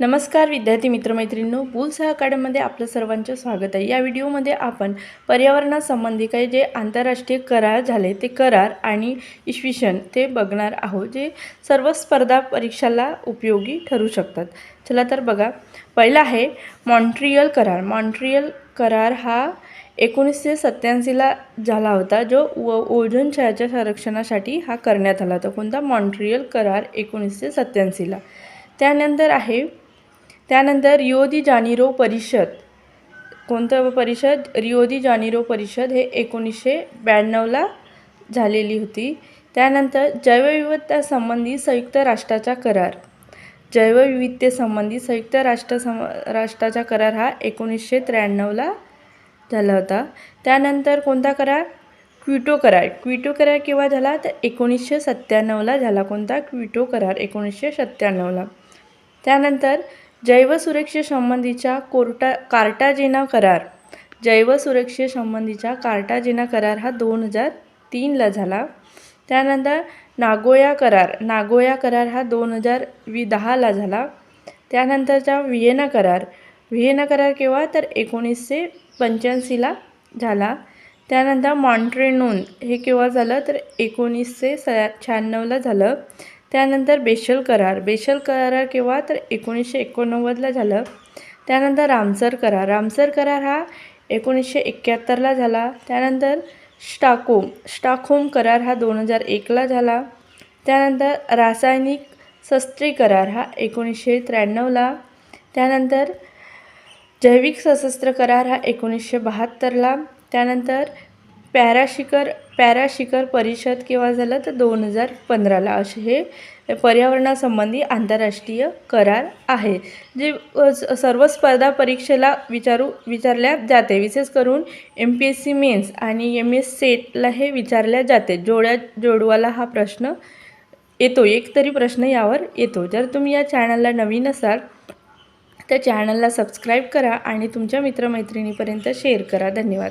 नमस्कार विद्यार्थी मित्रमैत्रिणींनो. बुलसह अकॅडमीमध्ये आपलं सर्वांचं स्वागत आहे. या व्हिडिओमध्ये आपण पर्यावरणासंबंधी काही जे आंतरराष्ट्रीय करार झाले ते करार आणि इश्विशन ते बघणार आहोत जे सर्व स्पर्धा परीक्षाला उपयोगी ठरू शकतात. चला तर बघा. पहिला आहे मॉन्ट्रियल करार. मॉन्ट्रियल करार हा एकोणीसशे सत्त्याऐंशीला झाला होता जो व ओझोन छायाच्या संरक्षणासाठी हा करण्यात आला होता. कोणता? मॉन्ट्रियल करार एकोणीसशे सत्त्याऐंशीला त्यानंतर आहे त्यानंतर रिओ दी जानिरो परिषद. कोणतं परिषद? रिओ दी जानिरो परिषद हे एकोणीसशे ब्याण्णवला झालेली होती. त्यानंतर जैवविविधतासंबंधी संयुक्त राष्ट्राचा करार. जैवविविधतेसंबंधी संयुक्त राष्ट्र सम राष्ट्राचा करार हा एकोणीसशे त्र्याण्णवला झाला होता. त्यानंतर कोणता करार? क्विटो करार. क्विटो करार केव्हा झाला? तर एकोणीसशे सत्त्याण्णवला झाला. कोणता? क्विटो करार एकोणीसशे सत्त्याण्णवला. त्यानंतर जैवसुरक्षेसंबंधीच्या कोर्टा कार्टाजेना करार. जैवसुरक्षेसंबंधीचा कार्टाजेना करार हा दोन हजार तीनला झाला. त्यानंतर नागोया करार. नागोया करार हा दोन हजार वी दहाला झाला. त्यानंतरचा व्हिएना करार. व्हिएना करार केव्हा? तर एकोणीसशे पंच्याऐंशीला झाला. त्यानंतर मॉन्ट्रेनून हे केव्हा झालं? तर एकोणीसशे स शहाण्णवला झालं. त्यानंतर बेशल करार. बेशल करार केव्हा? तर एकोणीसशे एकोणनव्वदला झालं. त्यानंतर रामसर करार. रामसर करार हा एकोणीसशे एक्क्याहत्तरला झाला. त्यानंतर स्टाकोम. स्टाकहोम करार हा दोन हजार एकला झाला. त्यानंतर रासायनिक शस्त्री करार हा एकोणीसशे त्र्याण्णवला. त्यानंतर जैविक सशस्त्र करार हा एकोणीसशे बहात्तरला. त्यानंतर पॅराशिकर पॅराशिकर परिषद केव्हा झालं? तर दोन हजार पंधराला. असे हे पर्यावरणासंबंधी आंतरराष्ट्रीय करार आहे जे सर्व स्पर्धा परीक्षेला विचारू विचारल्या जाते. विशेष करून M P S C mains आणि एम एस सेटला हे विचारल्या जाते. जोड्या जोडवाला हा प्रश्न येतो. एक तरी प्रश्न यावर येतो. जर तुम्ही या चॅनलला नवीन असाल तर चॅनलला सबस्क्राईब करा आणि तुमच्या मित्रमैत्रिणीपर्यंत शेअर करा. धन्यवाद.